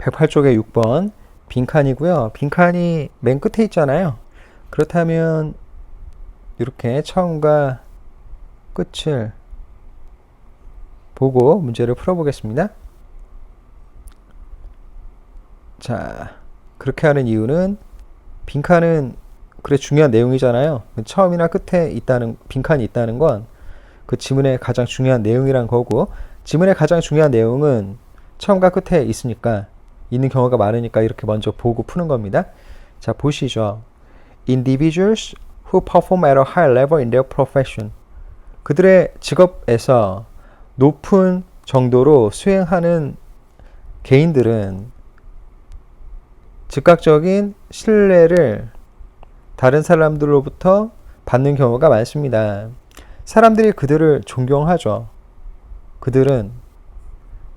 108쪽에 6번 빈칸이고요. 빈칸이 맨 끝에 있잖아요. 그렇다면 이렇게 처음과 끝을 보고 문제를 풀어보겠습니다. 자, 그렇게 하는 이유는 빈칸은 그래 중요한 내용이잖아요. 처음이나 끝에 있다는 빈칸이 있다는 건 그 지문의 가장 중요한 내용이란 거고 지문의 가장 중요한 내용은 처음과 끝에 있으니까 있는 경우가 많으니까 이렇게 먼저 보고 푸는 겁니다. 자, 보시죠. Individuals who perform at a high level in their profession. 그들의 직업에서 높은 정도로 수행하는 개인들은 즉각적인 신뢰를 다른 사람들로부터 받는 경우가 많습니다. 사람들이 그들을 존경하죠. 그들은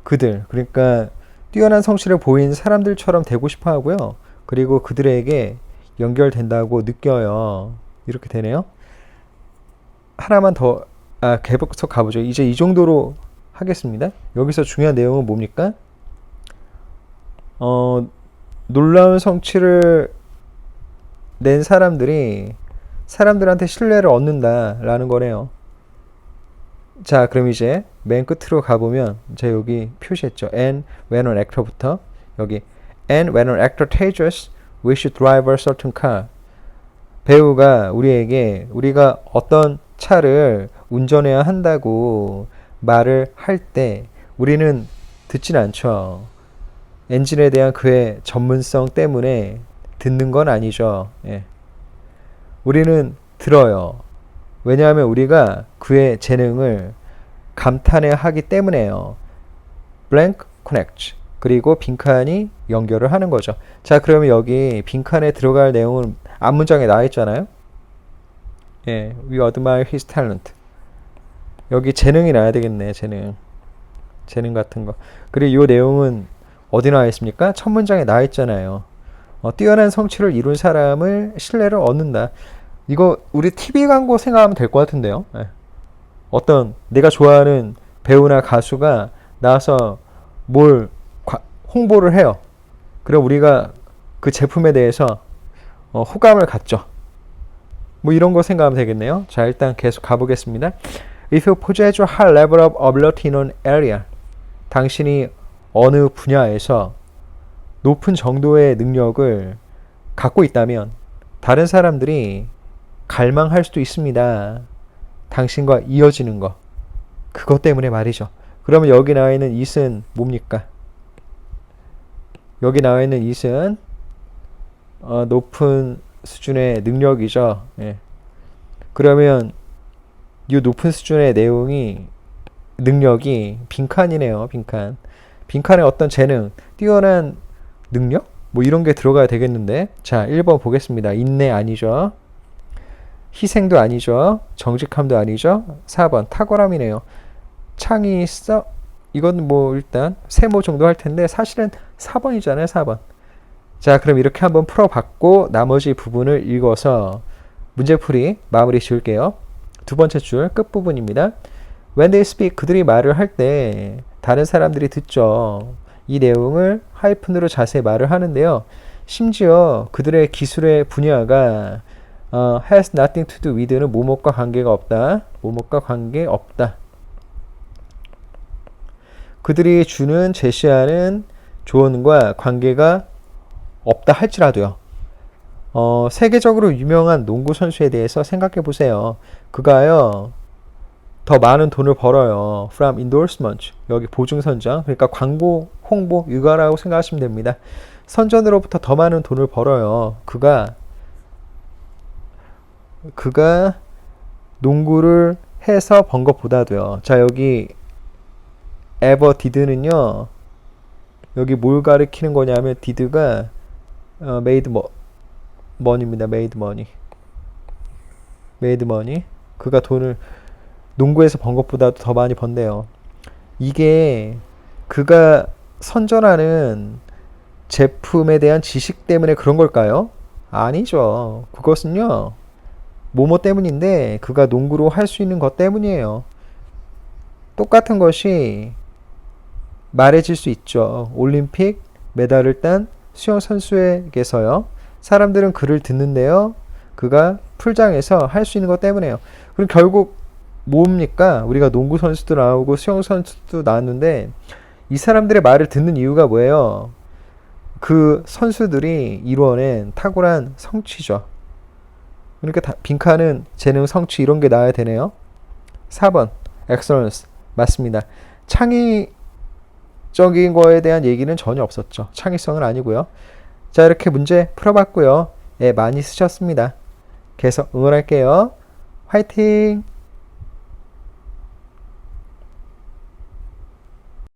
그들 그러니까 뛰어난 성실을 보인 사람들처럼 되고 싶어 하고요. 그리고 그들에게 연결된다고 느껴요. 이렇게 되네요. 하나만 더 아, 계속 가보죠. 이제 이 정도로 하겠습니다. 여기서 중요한 내용은 뭡니까? 어, 놀라운 성취를 낸 사람들이 사람들한테 신뢰를 얻는다라는 거네요. 자, 그럼 이제 맨 끝으로 가보면 제가 여기 표시했죠. And when an actor부터 여기 And when an actor tells us we should drive a certain car. 배우가 우리에게 우리가 어떤 차를 운전해야 한다고 말을 할 때 우리는 듣진 않죠. 엔진에 대한 그의 전문성 때문에 듣는 건 아니죠. 예. 우리는 들어요. 왜냐하면 우리가 그의 재능을 감탄해야 하기 때문에요. blank connect. 그리고 빈칸이 연결을 하는 거죠. 자, 그러면 여기 빈칸에 들어갈 내용은 앞 문장에 나와 있잖아요. 예, we admire his talent. 여기 재능이 나야 되겠네, 재능. 재능 같은 거. 그리고 이 내용은 어디 나와 있습니까? 첫 문장에 나와 있잖아요. 어, 뛰어난 성취를 이룬 사람을 신뢰를 얻는다. 이거 우리 TV 광고 생각하면 될 것 같은데요. 예. 어떤 내가 좋아하는 배우나 가수가 나와서 뭘 과- 홍보를 해요. 그럼 우리가 그 제품에 대해서 어, 호감을 갖죠. 뭐 이런 거 생각하면 되겠네요. 자, 일단 계속 가보겠습니다. If you possess a high level of ability in an area, 당신이 어느 분야에서 높은 정도의 능력을 갖고 있다면 다른 사람들이 갈망할 수도 있습니다. 당신과 이어지는 거. 그것 때문에 말이죠. 그러면 여기 나와 있는 it은 뭡니까? 여기 나와 있는 it은 어, 높은 수준의 능력이죠. 예. 그러면 이 높은 수준의 내용이 능력이 빈칸이네요. 빈칸. 빈칸에 어떤 재능, 뛰어난 능력? 뭐 이런 게 들어가야 되겠는데. 자, 1번 보겠습니다. 인내 아니죠. 희생도 아니죠. 정직함도 아니죠. 4번 탁월함이네요. 창이 있어? 이건 뭐 일단 세모 정도 할 텐데 사실은 4번이잖아요. 4번. 자, 그럼 이렇게 한번 풀어봤고 나머지 부분을 읽어서 문제풀이 마무리 지을게요. 두 번째 줄 끝부분입니다. When they speak, 그들이 말을 할 때 다른 사람들이 듣죠. 이 내용을 하이픈으로 자세히 말을 하는데요. 심지어 그들의 기술의 분야가 어, has nothing to do with는 뭐뭐과 관계가 없다. 뭐뭐과 관계 없다. 그들이 주는 제시하는 조언과 관계가 없다 할지라도요. 어, 세계적으로 유명한 농구 선수에 대해서 생각해 보세요. 그가요, 더 많은 돈을 벌어요. From endorsement. 여기 보증 선정. 그러니까 광고, 홍보, 육아라고 생각하시면 됩니다. 선전으로부터 더 많은 돈을 벌어요. 그가, 그가 농구를 해서 번 것보다도요. 자, 여기 ever did는요. 여기 뭘 가리키는 거냐면 did가 어, made mo, money입니다. made money. made money. 그가 돈을 농구에서 번 것보다도 더 많이 번대요. 이게 그가 선전하는 제품에 대한 지식 때문에 그런 걸까요? 아니죠. 그것은요. 뭐뭐 때문인데 그가 농구로 할 수 있는 것 때문이에요. 똑같은 것이 말해질 수 있죠. 올림픽 메달을 딴 수영 선수에게서요. 사람들은 그를 듣는데요. 그가 풀장에서 할 수 있는 것 때문에요. 그럼 결국 뭡니까? 우리가 농구 선수도 나오고 수영 선수도 나왔는데 이 사람들의 말을 듣는 이유가 뭐예요? 그 선수들이 이루어낸 탁월한 성취죠. 그러니까 다- 빈칸은 재능, 성취 이런 게 나와야 되네요. 4번 excellence 맞습니다. 창의적인 거에 대한 얘기는 전혀 없었죠. 창의성은 아니고요. 자 이렇게 문제 풀어봤고요. 예, 많이 쓰셨습니다. 계속 응원할게요. 화이팅!